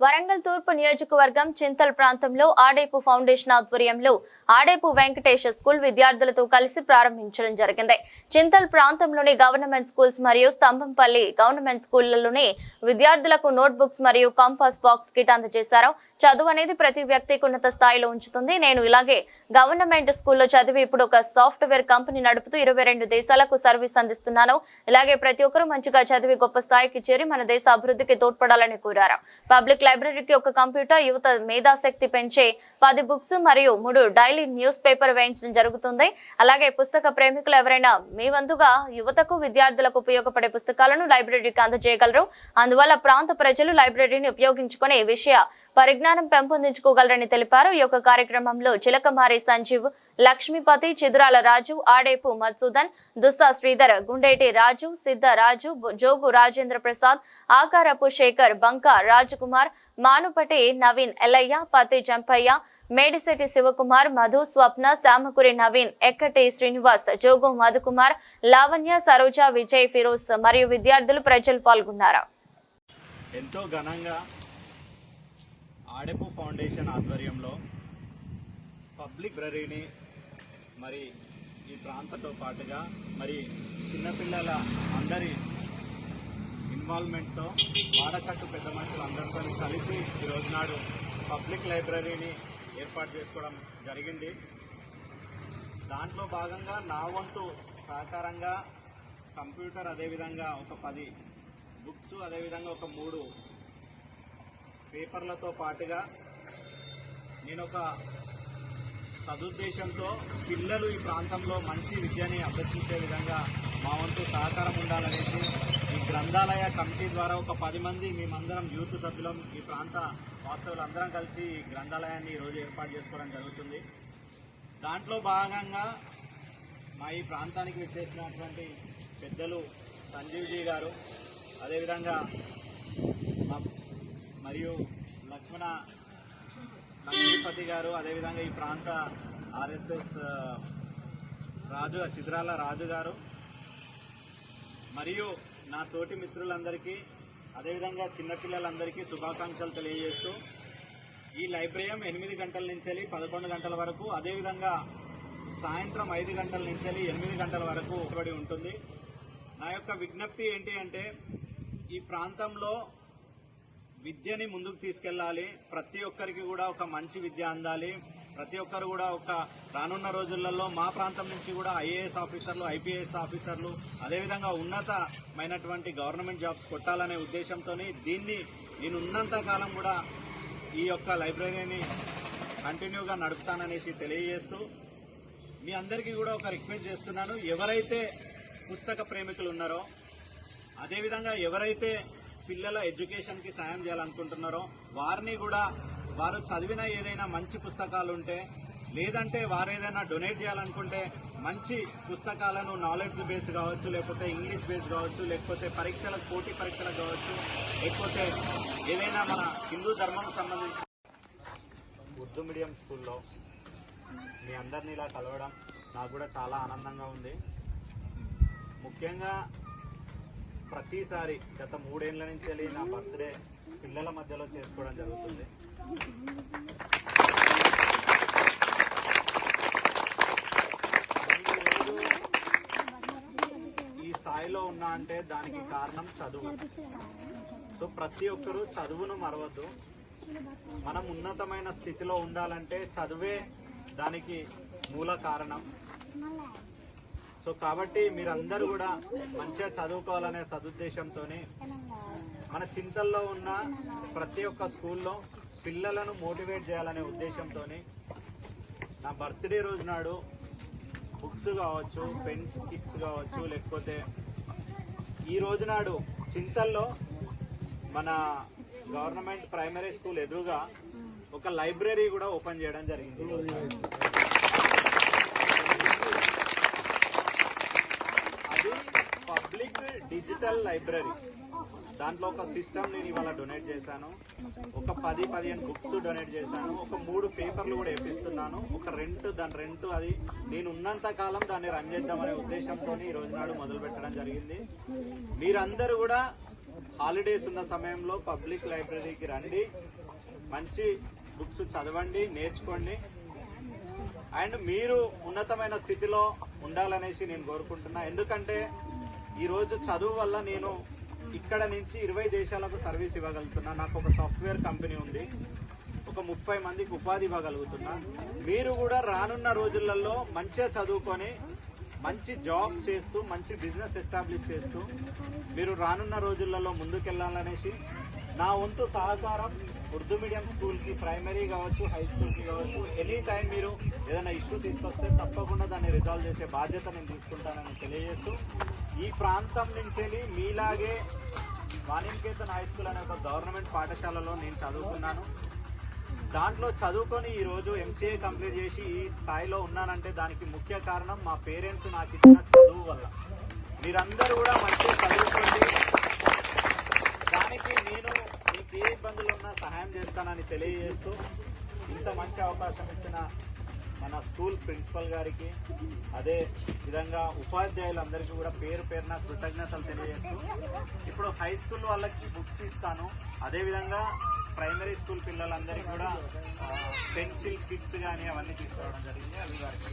వరంగల్ తూర్పు నియోజకవర్గం చింతల్ ప్రాంతంలో ఆడేపు ఫౌండేషన్ ఆధ్వర్యంలో ఆడేపు వెంకటేష్ స్కూల్ విద్యార్థులతో కలిసి ప్రారంభించడం జరిగింది. చింతల్ ప్రాంతంలోని గవర్నమెంట్ స్కూల్స్ మరియు స్తంభంపల్లి గవర్నమెంట్ స్కూళ్ళలోని విద్యార్థులకు నోట్బుక్స్ మరియు కంపాస్ బాక్స్ కిట్ అందజేశారు. చదువు అనేది ప్రతి వ్యక్తికి ఉన్నత స్థాయిలో ఉంచుతుంది. నేను ఇలాగే గవర్నమెంట్ స్కూల్లో చదివి ఇప్పుడు ఒక సాఫ్ట్వేర్ కంపెనీ నడుపుతూ ఇరవై రెండు దేశాలకు సర్వీస్ అందిస్తున్నాను. ఇలాగే ప్రతి ఒక్కరూ మంచిగా చదివి గొప్ప స్థాయికి చేరి మన దేశ అభివృద్ధికి తోడ్పడాలని కోరారు. పబ్లిక్ లైబ్రరీకి ఒక కంప్యూటర్ యువత మేధాశక్తి పెంచే పది బుక్స్ మరియు మూడు డైలీ న్యూస్ పేపర్ వేయించడం జరుగుతుంది. అలాగే పుస్తక ప్రేమికులు ఎవరైనా మీ వంతుగా యువతకు విద్యార్థులకు ఉపయోగపడే పుస్తకాలను లైబ్రరీకి అందజేయగలరు. అందువల్ల ప్రాంత ప్రజలు లైబ్రరీని ఉపయోగించుకునే విషయ పరిజ్ఞానం పెంపొందించుకోగలరని తెలిపారు. ఈ యొక్క కార్యక్రమంలో చిలకమారి సంజీవ్ లక్ష్మీపతి చిదురాల రాజు ఆడేపు మధుసూదన్ దుస్సా శ్రీధర్ గుండేటి రాజు సిద్ధ రాజు జోగు రాజేంద్ర ప్రసాద్ ఆకారపు శేఖర్ బంక రాజకుమార్ మానుపటి నవీన్ ఎల్లయ్య పతి జంపయ్య మేడిశెట్టి శివకుమార్ మధు స్వప్న శామకురి నవీన్ ఎక్కటి శ్రీనివాస్ జోగు మధుకుమార్ లావణ్య సరోజ విజయ్ ఫిరోజ్ మరియు విద్యార్థులు ప్రజలు పాల్గొన్నారు. ఎంతో ఘనంగా ఆడెపు ఫౌండేషన్ ఆధ్వర్యంలో పబ్లిక్ లైబ్రరీని మరి ఈ ప్రాంతంతో పాటుగా మరి చిన్నపిల్లల అందరి ఇన్వాల్వ్మెంట్తో వాడకట్టు పెద్ద మనుషులు అందరితో కలిసి ఈ రోజు నాడు పబ్లిక్ లైబ్రరీని ఏర్పాటు చేసుకోవడం జరిగింది. దాంట్లో భాగంగా నా వంతు సహకారంగా కంప్యూటర్ అదేవిధంగా ఒక పది బుక్స్ అదేవిధంగా ఒక మూడు పేపర్లతో పాటుగా నేను ఒక సదుద్దేశంతో పిల్లలు ఈ ప్రాంతంలో మంచి విద్యని అభ్యసించే విధంగా మా వంతు సహకారం ఉండాలనేసి ఈ గ్రంథాలయ కమిటీ ద్వారా ఒక పది మంది మేమందరం యూత్ సభ్యులం ఈ ప్రాంత వాస్తవులు అందరం కలిసి ఈ గ్రంథాలయాన్ని ఈరోజు ఏర్పాటు చేసుకోవడం జరుగుతుంది. దాంట్లో భాగంగా మా ఈ ప్రాంతానికి విచ్చేసినటువంటి పెద్దలు సంజీవ్జీ గారు అదేవిధంగా మా మరియు లక్ష్మణ లక్ష్మీపతి గారు అదేవిధంగా ఈ ప్రాంత ఆర్ఎస్ఎస్ రాజు చిద్రాల రాజు గారు మరియు నా తోటి మిత్రులందరికీ అదేవిధంగా చిన్నపిల్లలందరికీ శుభాకాంక్షలు తెలియజేస్తూ ఈ లైబ్రరీ ఎనిమిది గంటల నుంచి పదకొండు గంటల వరకు అదేవిధంగా సాయంత్రం ఐదు గంటల నుంచి ఎనిమిది గంటల వరకు ఒకబడి ఉంటుంది. నా యొక్క విజ్ఞప్తి ఏంటి అంటే ఈ ప్రాంతంలో విద్యని ముందుకు తీసుకెళ్ళాలి. ప్రతి ఒక్కరికి కూడా ఒక మంచి విద్య అందాలి. ప్రతి ఒక్కరు కూడా ఒక రానున్న రోజులలో మా ప్రాంతం నుంచి కూడా ఐఏఎస్ ఆఫీసర్లు ఐపీఎస్ ఆఫీసర్లు అదేవిధంగా ఉన్నతమైనటువంటి గవర్నమెంట్ జాబ్స్ కొట్టాలనే ఉద్దేశంతో దీన్ని నేను ఉన్నంత కాలం కూడా ఈ యొక్క లైబ్రరీని కంటిన్యూగా నడుపుతాననేసి తెలియజేస్తూ మీ అందరికీ కూడా ఒక రిక్వెస్ట్ చేస్తున్నాను. ఎవరైతే పుస్తక ప్రేమికులు ఉన్నారో అదేవిధంగా ఎవరైతే పిల్లల ఎడ్యుకేషన్కి సాయం చేయాలనుకుంటున్నారో వారిని కూడా వారు చదివిన ఏదైనా మంచి పుస్తకాలు ఉంటే లేదంటే వారు ఏదైనా డొనేట్ చేయాలనుకుంటే మంచి పుస్తకాలను నాలెడ్జ్ బేస్ కావచ్చు లేకపోతే ఇంగ్లీష్ బేస్ కావచ్చు లేకపోతే పరీక్షలకు పోటీ పరీక్షలకు కావచ్చు లేకపోతే ఏదైనా మన హిందూ ధర్మం సంబంధించిన ఉర్దూ మీడియం స్కూల్లో మీ అందరినీ ఇలా కలవడం నాకు కూడా చాలా ఆనందంగా ఉంది. ముఖ్యంగా ప్రతిసారి గత మూడేళ్ళ నుంచి వెళ్ళి నా బర్త్డే పిల్లల మధ్యలో చేసుకోవడం జరుగుతుంది. ఈ స్థాయిలో ఉన్నా అంటే దానికి కారణం చదువు. సో ప్రతి ఒక్కరూ చదువును మరవద్దు. మనం ఉన్నతమైన స్థితిలో ఉండాలంటే చదువే దానికి మూల కారణం. సో కాబట్టి మీరందరూ కూడా మంచిగా చదువుకోవాలనే సదుద్దేశంతో మన చింతల్లో ఉన్న ప్రతి ఒక్క స్కూల్లో పిల్లలను మోటివేట్ చేయాలనే ఉద్దేశంతో నా బర్త్డే రోజు నాడు బుక్స్ కావచ్చు పెన్స్ కిట్స్ కావచ్చు లేకపోతే ఈ రోజు నాడు చింతల్లో మన గవర్నమెంట్ ప్రైమరీ స్కూల్ ఎదురుగా ఒక లైబ్రరీ కూడా ఓపెన్ చేయడం జరిగింది అది పబ్లిక్ డిజిటల్ లైబ్రరీ. దాంట్లో ఒక సిస్టమ్ నేను ఇవాళ డొనేట్ చేశాను. ఒక పది పదిహేను బుక్స్ డొనేట్ చేశాను. ఒక మూడు పేపర్లు కూడా వేపిస్తున్నాను. ఒక రెంట్ దాని రెంట్ అది నేను ఉన్నంత కాలం దాన్ని రన్ చేద్దామనే ఉద్దేశంతో ఈ రోజు నాడు మొదలు పెట్టడం జరిగింది. మీరందరూ కూడా హాలిడేస్ ఉన్న సమయంలో పబ్లిక్ లైబ్రరీకి రండి. మంచి బుక్స్ చదవండి నేర్చుకోండి. అండ్ మీరు ఉన్నతమైన స్థితిలో ఉండాలనేసి నేను కోరుకుంటున్నా. ఎందుకంటే ఈరోజు చదువు వల్ల నేను ఇక్కడ నుంచి ఇరవై దేశాలకు సర్వీస్ ఇవ్వగలుగుతున్నా. నాకు ఒక సాఫ్ట్వేర్ కంపెనీ ఉంది. ఒక ముప్పై మందికి ఉపాధి ఇవ్వగలుగుతున్నా. మీరు కూడా రానున్న రోజులలో మంచిగా చదువుకొని మంచి జాబ్స్ చేస్తూ మంచి బిజినెస్ ఎస్టాబ్లిష్ చేస్తూ మీరు రానున్న రోజులలో ముందుకెళ్ళాలనేసి నా వంతు సహకారం ఉర్దూ మీడియం స్కూల్కి ప్రైమరీ కావచ్చు హై స్కూల్కి కావచ్చు ఎనీ టైం మీరు ఏదైనా ఇష్యూ తీసుకొస్తే తప్పకుండా దాన్ని రిజాల్వ్ చేసే బాధ్యత నేను తీసుకుంటానని తెలియజేస్తూ ఈ ప్రాంతం నుంచి మీలాగే వాణినికేతన్ హై స్కూల్ అనే ఒక గవర్నమెంట్ పాఠశాలలో నేను చదువుకున్నాను. దాంట్లో చదువుకొని ఈరోజు ఎంసీఏ కంప్లీట్ చేసి ఈ స్థాయిలో ఉన్నానంటే దానికి ముఖ్య కారణం మా పేరెంట్స్ నాకు ఇచ్చిన చదువు వల్ల. మీరందరూ కూడా మంచిగా చదువుకోండి. దానికి ఇబ్బందులు ఉన్నా సహాయం చేస్తానని తెలియజేస్తూ ఇంత మంచి అవకాశం ఇచ్చిన మన స్కూల్ ప్రిన్సిపల్ గారికి అదే విధంగా ఉపాధ్యాయులందరికీ కూడా పేరు పేరున కృతజ్ఞతలు తెలియజేస్తూ ఇప్పుడు హై స్కూల్ వాళ్ళకి బుక్స్ ఇస్తాను. అదే విధంగా ప్రైమరీ స్కూల్ పిల్లలందరికీ కూడా పెన్సిల్ కిట్స్ కానీ అవన్నీ తీసుకురావడం జరిగింది. అవి వారికి